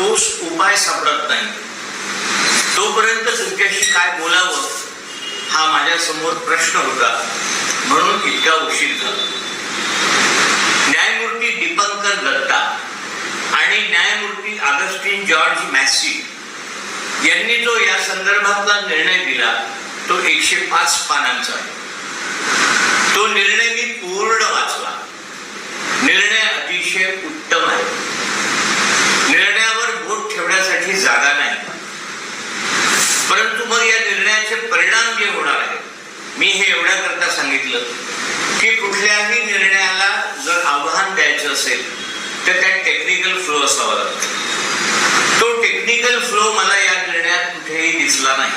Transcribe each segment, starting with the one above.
ठोस उपाय सापडत नाही. तोपर्यंत तुमच्याशी काय बोलावं हा माझ्यासमोर प्रश्न होता. म्हणून इतका उशीर झाला. न्यायमूर्ती दीपंकर दत्ता आणि न्यायमूर्ती अगस्टिन जॉर्ज मॅसी यांनी जो या संदर्भातला निर्णय दिला तो एकशे पाच पानांचा आहे. तो निर्णय मी पूर्ण वाचला निर्णय अतिशय उत्तम आहे निर्णयावर बोट ठेवण्यासाठी जागा नाही परंतु मग या निर्णयाचे परिणाम जे होणार आहेत मी हे एवढ्या करता सांगितलं की कुठल्याही निर्णयाला जर आव्हान द्यायचं असेल तर त्यात टेक्निकल फ्लो असावा लागतो. तो टेक्निकल फ्लो मला या निर्णयात कुठेही दिसला नाही.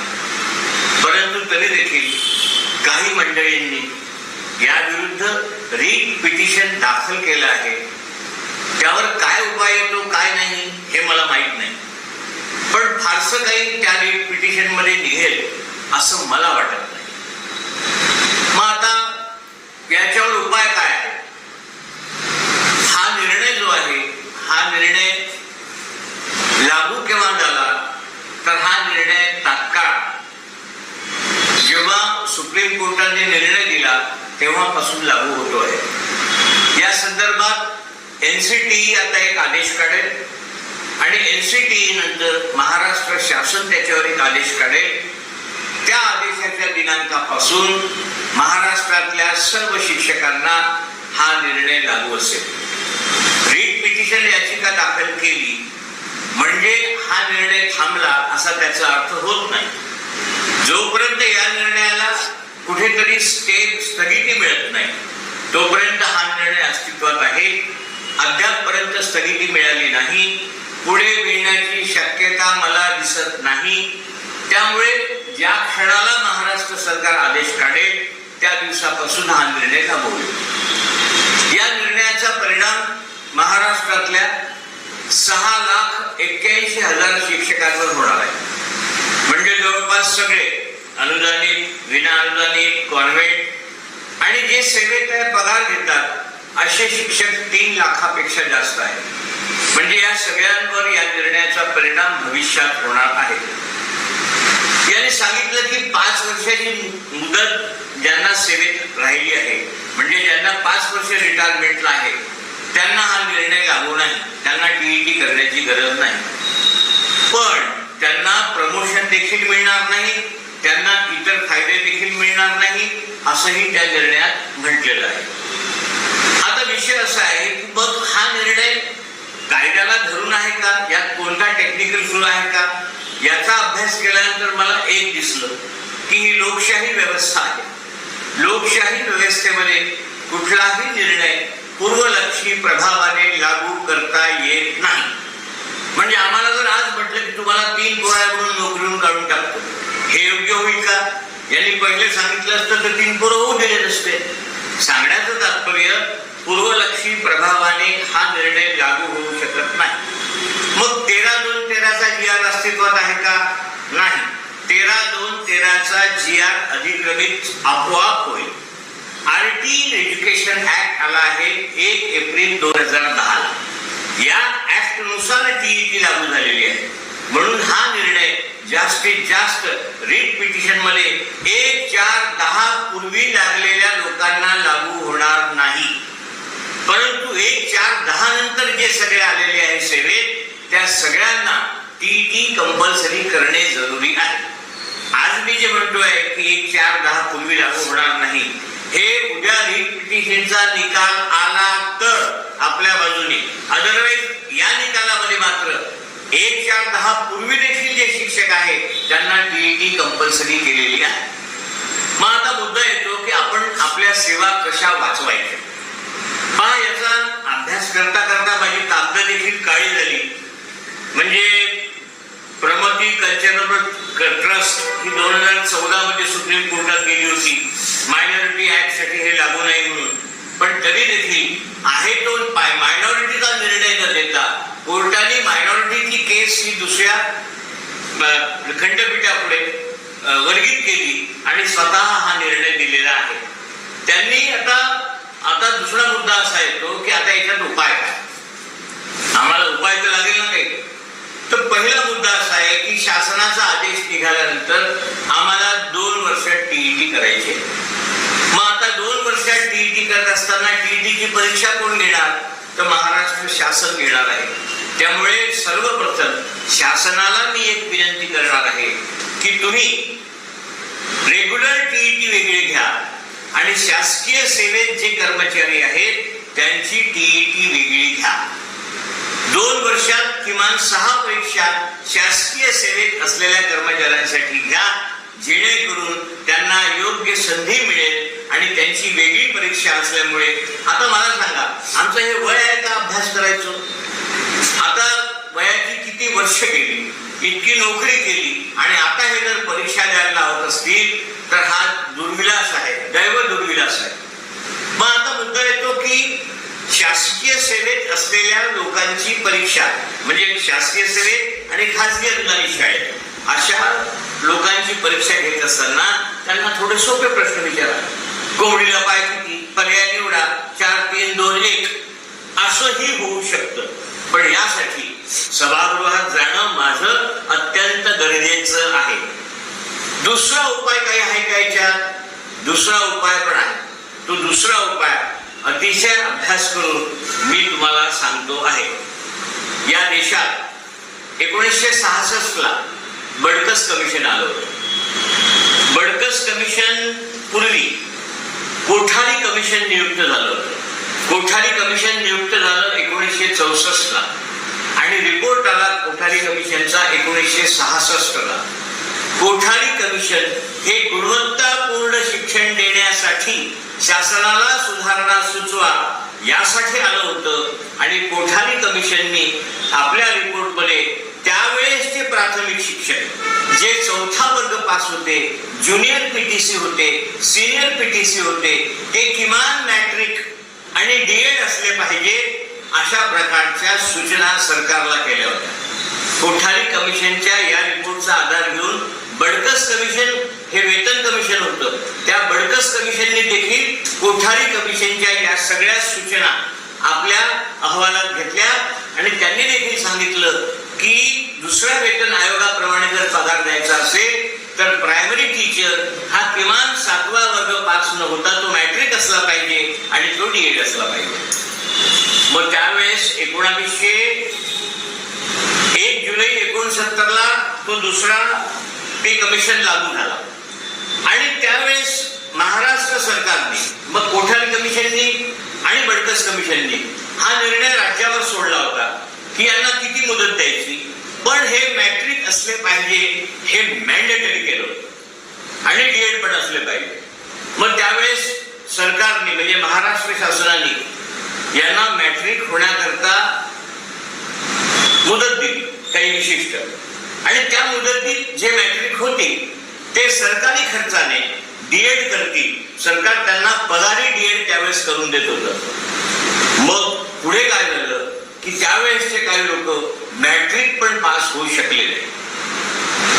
परंतु तरी देखील काही मंडळींनी या विरुद्ध रीट पिटिशन दाखल केलं आहे. त्यावर काय उपाय येतो काय नाही हे मला माहीत नाही. पण फारसं काही त्या रीट पिटिशनमध्ये निघेल असं मला वाटत नाही. मग आता याच्यावर उपाय काय आहे हा निर्णय जो आहे हा निर्णय लागू केव्हा झाला तर हा निर्णय तात्काळ. जेव्हा सुप्रीम कोर्टाने निर्णय दिला तेव्हापासून लागू होतो आहे या संदर्भात एनसीटी आता एक आदेश काढेल आणि एनसीटी नंतर महाराष्ट्र शासन त्याच्यावर एक आदेश काढेल. त्या आदेशाच्या दिनांकापासून महाराष्ट्रातल्या सर्व शिक्षकांना हा निर्णय लागू असेल. जुडिशियल याचिका दाखल केली. म्हणजे हा निर्णय थांबला असा त्याचा अर्थ होत नाही. जोपर्यंत या निर्णयाला कुठेतरी स्टेप स्थगिती मिळत नाही तोपर्यंत हा निर्णय अस्तित्वात आहे. अद्यापपर्यंत स्थगिती मिळाली नाही. पुढे मिळण्याची शक्यता मला दिसत नाही. त्यामुळे ज्या क्षणाला महाराष्ट्र सरकार आदेश काढेल त्या दिवसापासून हा निर्णय थांबवले. या निर्णयाचा परिणाम महाराष्ट्रातल्या सहा लाख एक्क्याऐंशी हजार शिक्षकांवर होणार आहे. म्हणजे जवळपास सगळे अनुदानित विना अनुदानित कॉन्व्हेंट आणि जे सेवेत पगार घेतात असे शिक्षक तीन लाखापेक्षा जास्त आहेत. म्हणजे या सगळ्यांवर या निर्णयाचा परिणाम भविष्यात होणार आहे. याने सांगितलं की पाच वर्षाची मुदत ज्यांना सेवेत राहिली आहे म्हणजे ज्यांना पाच वर्ष रिटायरमेंटला आहे त्यांना हा निर्णय लागू नाही. त्यांना टीईटी करण्याची गरज नाही. पण त्यांना प्रमोशन देखील मिळणार नाही. त्यांना इतर फायदे देखील मिळणार नाही असंही त्या निर्णयात म्हटलेलं आहे. आता विषय असा आहे की मग हा निर्णय कायद्याला धरून आहे का? यात कोणता टेक्निकल फ्लो आहे का? याचा अभ्यास केल्यानंतर मला एक दिसलं की ही लोकशाही व्यवस्था आहे. लोकशाही व्यवस्थेमध्ये कुठलाही निर्णय पूर्वलक्षी प्रभावाने लागू करता येत नाही. म्हणजे आम्हाला जर आज म्हटलं की तुम्हाला तीन पोळ्या म्हणून नोकरीवरून काढून टाकतो. हे योग्य होईल का? यांनी पहिले सांगितलं असतं तर तीन पोरं होऊ दिले नसते सांगण्याचं तात्पर्य पूर्वलक्षी प्रभावाने हा निर्णय लागू होऊ शकत नाही. मग तेरा दोन तेराचा जी आर अस्तित्वात आहे का? नाही. तेरा दोन तेराचा जी आर अधिक्रमित आपोआप होईल. आरटी एज्युकेशन ऍक्ट आला आहे एक एप्रिल दोन हजार दहा या ऍक्टनुसार टीईटी लागू झालेली आहे. म्हणून हा निर्णय जास्तीत जास्त रीट पिटिशनमध्ये एक चार दहा पूर्वी लागलेल्या लोकांना लागू होणार नाही. परंतु एक चार दहा नंतर जे सगळे आलेले आहे सेवेत त्या सगळ्यांना टीईटी कंपल्सरी करणे जरुरी आहे. आज मी जे म्हणतोय की एक चार दहा पूर्वी लागू होणार नाही हे उद्या रिपिटिशनचा निकाल आला तर आपल्या बाजूने. अदरवाईज या निकालामध्ये मात्र एक चार दहा पूर्वी देखील जे शिक्षक आहेत त्यांना टीईटी कंपल्सरी केलेली आहे. मग आता मुद्दा येतो की आपण आपल्या सेवा कशा वाचवायच्या? पहा याचा अभ्यास करता करता माझी ताकद देखील काळी झाली. म्हणजे प्रमती कल्चरल ट्रस्ट ही दोन हजार चौदा मध्ये सुप्रीम कोर्टात गेली होती. मायनॉरिटी ऍक्टसाठी हे लागू नाही म्हणून. पण तरी देखील आहे तो मायनॉरिटीचा निर्णय न देता कोर्टाने मायनॉरिटीची केस ही दुसऱ्या खंडपीठापुढे वर्गीत केली आणि स्वतः हा निर्णय दिलेला आहे. त्यांनी आता आता दुसरा मुद्दा असा येतो की आता याच्यात उपाय काय? आम्हाला उपाय तर लागेल ना काही? तर पहिला मुद्दा असा आहे की शासनाचा आदेश निघाल्यानंतर आम्हाला दोन वर्षात टीईटी करायची मग आता दोन वर्षात टीईटी करत असताना टीईटीची परीक्षा कोण घेणार? तर महाराष्ट्र शासन घेणार आहे. त्यामुळे सर्वप्रथम शासनाला मी एक विनंती करणार आहे की तुम्ही रेग्युलर टीईटी वेगळी घ्या आणि शासकीय सेवेत जे कर्मचारी आहेत त्यांची टीईटी वेगळी घ्या. दोन वर्षात किमान सहा परीक्षा शासकीय सेवेत असलेल्या कर्मचाऱ्यांसाठी घ्या जेणेकरून त्यांना योग्य संधी मिळेल आणि त्यांची वेगळी परीक्षा असल्यामुळे. आता मला सांगा आमचं हे वय आहे का अभ्यास करायचो? आता वयाची किती वर्ष गेली? इतकी नोकरी केली आणि आता हे जर परीक्षा द्यायला लावत असतील तर हा दुर्विलास आहे दैव दुर्विलास आहे. मग आता शासकीय सेवेत असलेल्या लोकांची परीक्षा म्हणजे शासकीय सेवेत आणि खासगी अनुदानित शाळेत. अशा लोकांची परीक्षा घेत असताना त्यांना थोडे सोपे प्रश्न विचारा. कोंबडीला पाय किती? पर्याय निवडा. चार तीन दोन एक. असंही होऊ शकतं. पण यासाठी सभागृहात जाणं माझं अत्यंत गरजेचं आहे. दुसरा उपाय काही आहे का याच्यात? दुसरा उपाय पण आहे. तो दुसरा उपाय अतिशय अभ्यास करून मी तुम्हाला सांगतो आहे. या देशात एकोणीसशे सहासष्ट ला बडकस कमिशन आलं होतं. बडकस कमिशन पूर्वी कोठारी कमिशन नियुक्त झालं होतं. कोठारी कमिशन नियुक्त झालं एकोणीसशे चौसष्ट ला आणि रिपोर्ट आला कोठारी कमिशनचा एकोणीसशे सहासष्ट ला कोठारी कमिशन हे गुणवत्तापूर्ण शिक्षण देण्यासाठी शासनाला सुधारणा सुचवा यासाठी आलं होतं. आणि कोठारी कमिशननी आपल्या रिपोर्टमध्ये त्यावेळेसचे प्राथमिक शिक्षण जे चौथा वर्ग पास होते ज्युनियर पीटीसी होते सिनियर पीटीसी होते ते किमान मॅट्रिक आणि डीएड असले पाहिजे अशा प्रकारच्या सूचना सरकारला केल्या होत्या. कोठारी कमिशनच्या या रिपोर्टचा आधार घेऊन बडकस कमिशन हे वेतन कमिशन होतं. त्या बडकस कमिशनने देखील कोठारी कमिशनच्या या सगळ्या सूचना आपल्या अहवालात घेतल्या आणि त्यांनी देखील सांगितलं की दुसऱ्या वेतन आयोगाप्रमाणे जर पगार द्यायचा असेल तर प्रायमरी टीचर हा किमान सातवा वर्ग पास न होता तो मॅट्रिक असला पाहिजे आणि तो डीएड असला पाहिजे. मग त्यावेळेस एकोणावीसशे एक जुलै एकोणसत्तरला तो दुसरा पे कमिशन लागू झाला. आणि त्यावेळेस महाराष्ट्र सरकारने मग कोठारी कमिशननी आणि बडकस कमिशननी हा निर्णय राज्यावर सोडला होता की यांना किती मुदत द्यायची. पण हे मॅट्रिक असले पाहिजे हे मॅन्डेटरी केलं आणि डीएड पण असले पाहिजे. मग त्यावेळेस सरकारने म्हणजे महाराष्ट्र शासनाने यांना मॅट्रिक होण्याकरता मुदत दिली काही विशिष्ट. आणि त्या मुदतीत जे मॅट्रिक होतील ते सरकारी खर्चाने डीएड करतील. सरकार त्यांना पगारी डीएड त्यावेळेस करून देत होतं. मग पुढे काय झालं? की त्यावेळेसचे काही लोक मॅट्रिक पण पास होऊ शकले नाही.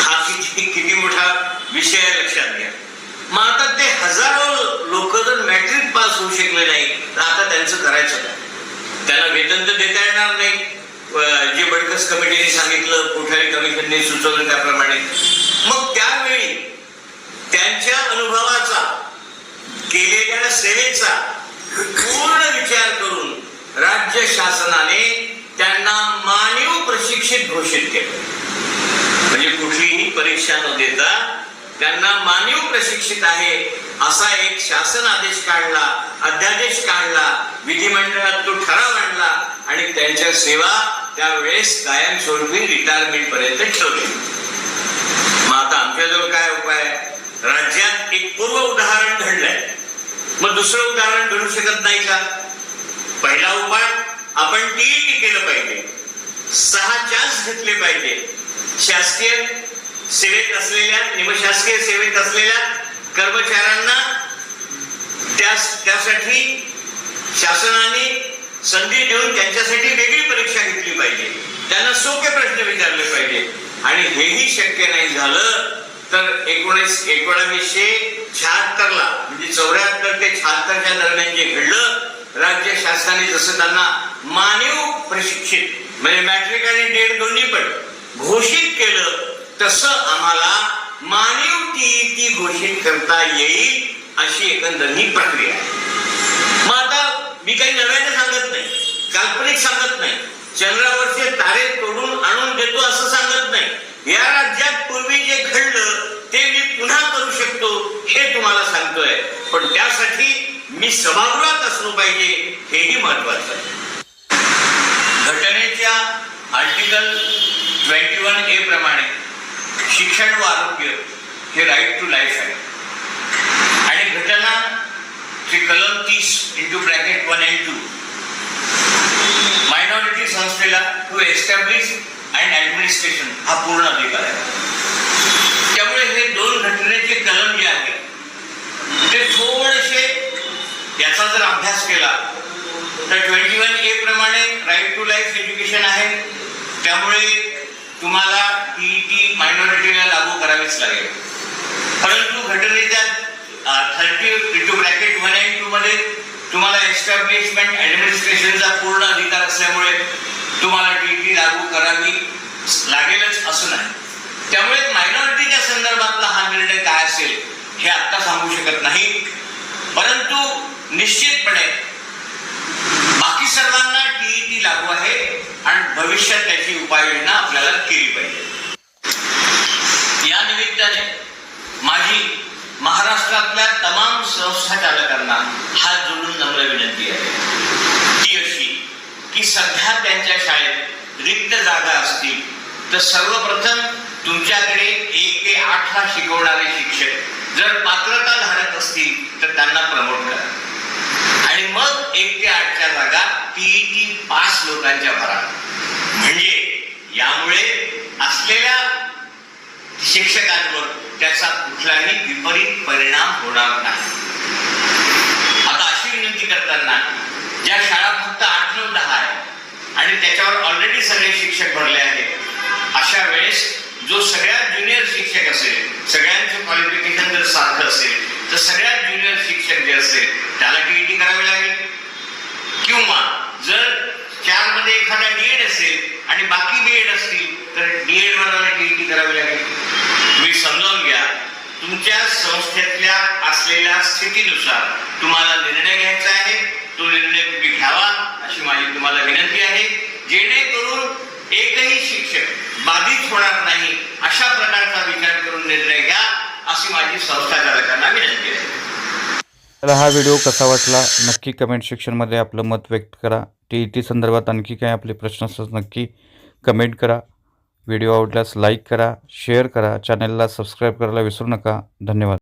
हा किती किती मोठा विषय आहे लक्षात घ्या. मग आता ते हजारो लोक जर मॅट्रिक पास होऊ शकले नाही तर आता त्यांचं करायचं काय? त्यांना वेतन तर देता येणार नाही. जे बडकस कमिटीने सांगितलं कोठारी कमिशनने सुचवलं त्याप्रमाणे. मग त्यावेळी त्यांच्या अनुभवाचा केलेल्या सेवेचा पूर्ण विचार करून राज्य शासनाने त्यांना मानव प्रशिक्षित घोषित केलं. म्हणजे कुठलीही परीक्षा न देता त्यांना मानव प्रशिक्षित आहे असा एक शासन आदेश काढला अध्यादेश काढला विधिमंडळात तो ठराव आणला आणि त्यांच्या सेवा त्यावेळेस कायमस्वरूपी रिटायरमेंट पर्यंत ठेवली. मग आता आमच्याजवळ काय उपाय राज्यात एक पूर्व उदाहरण घडलंय. मग दुसरं उदाहरण घडू शकत नाही का? पहिला उपाय आपण टीईटी केलं पाहिजे. सहा चान्स घेतले पाहिजे. शासकीय सेवेत असलेल्या निमशासकीय सेवेत असलेल्या कर्मचाऱ्यांना त्या त्यासाठी शासनाने संधी देऊन त्यांच्यासाठी वेगळी परीक्षा घेतली पाहिजे त्यांना सोपे प्रश्न विचारले पाहिजे. आणि हेही शक्य नाही झालं तर एकोणीस एकोणावीसशे शहात्तरला म्हणजे चौऱ्याहत्तर ते शहात्तरच्या दरम्यान जे घडलं राज्य शासनाने जसं त्यांना मानव प्रशिक्षित म्हणजे मॅट्रिक आणि डेड दोन्ही पण घोषित केलं तसं आम्हाला मानव टी घोषित करता येईल अशी एकंदर ही प्रक्रिया आहे. मग आता मी काही नव्याने सांगत नाही काल्पनिक सांगत नाही चंद्रावरचे तारे तोडून आणून देतो असं सांगत नाही. या राज्यात पूर्वी जे घडलं ते मी पुन्हा करू शकतो हे तुम्हाला सांगतोय. पण त्यासाठी मी सभागृहात असलो पाहिजे हेही महत्वाचं आहे. घटनेच्या आर्टिकल ट्वेंटी वन ए प्रमाणे शिक्षण व आरोग्य हे राईट टू लाईफ आहे. आणि घटना चे कलम तीस into bracket one and two minority संस्थेला टू एस्टॅब्लिश अँड ऍडमिनिस्ट्रेशन हा पूर्ण अधिकार आहे. त्यामुळे हे दोन घटनेचे कलम जे आहे ते थोडेसे याचा जर अभ्यास केला तर ट्वेंटी वन ए प्रमाणे राईट टू लाईफ एज्युकेशन आहे. त्यामुळे तुम्हाला टीईटी मायनॉरिटीला लागू करावीच लागेल. परंतु घटनेच्या thirty two bracket one and two मध्ये तुम्हाला एस्टॅब्लिशमेंट ऍडमिनिस्ट्रेशनचा पूर्ण अधिकार असल्यामुळे तुम्हाला टीईटी लागू करावी लागेलच असं नाही. त्यामुळे मायनॉरिटीच्या संदर्भातला हा निर्णय काय असेल हे आत्ता सांगू शकत नाही. परंतु निश्चितपणे बाकी सर्वांना टीईटी लागू आहे आणि भविष्यात त्याची उपाययोजना आपल्याला केली पाहिजे. या निमित्ताने माझी महाराष्ट्रातल्या तमाम संस्था चालकांना हात जोडून नम्र विनंती आहे. ती अशी की सध्या त्यांच्या शाळेत रिक्त जागा असतील तर सर्वप्रथम तुमच्याकडे एक ते आठला शिकवणारे शिक्षक जर पात्रता धारक असतील तर त्यांना प्रमोट करा. आणि मग एक ते आठच्या जागा टीईटी पास लोकांच्या भरा. म्हणजे यामुळे असलेल्या शिक्षकांवर त्याचा कुठलाही विपरीत परिणाम होणार नाही. आता अशी विनंती करताना ज्या शाळा फक्त आठ नऊ दहा आहे आणि त्याच्यावर ऑलरेडी सगळे शिक्षक भरले आहेत अशा वेळेस जो सगळ्यात ज्युनियर शिक्षक असेल सगळ्यांचं क्वालिफिकेशन जर सारखं असेल तर सगळ्यात ज्युनियर शिक्षक जे असेल त्याला टीईटी करावी लागेल किंवा जर चारमध्ये एखादा डीएड असेल आणि बाकी बीएड असतील तर डीएड वर टीईटी करावी लागेल तुम्ही समजावून घ्या तुमच्या संस्थेतल्या परिस्थितीनुसार तुम्हाला निर्णय घ्यायचा आहे. तो निर्णय तुम्ही घ्यावा अशी माझी तुम्हाला विनंती आहे. जेणेकरून एकही शिक्षक बाधित होणार नाही अशा प्रकारचा विचार करून निर्णय घ्या अशी माझी संस्था चालकांना विनंती आहे. तर हा व्हिडिओ कसा वाटला? नक्की कमेंट सेक्शनमध्ये आपलं मत व्यक्त करा. टी ई टी संदर्भात आणखी काय आपले प्रश्न असतात नक्की कमेंट करा. व्हिडिओ आवडल्यास लाईक करा शेअर करा. चॅनलला सबस्क्राईब करायला विसरू नका. धन्यवाद.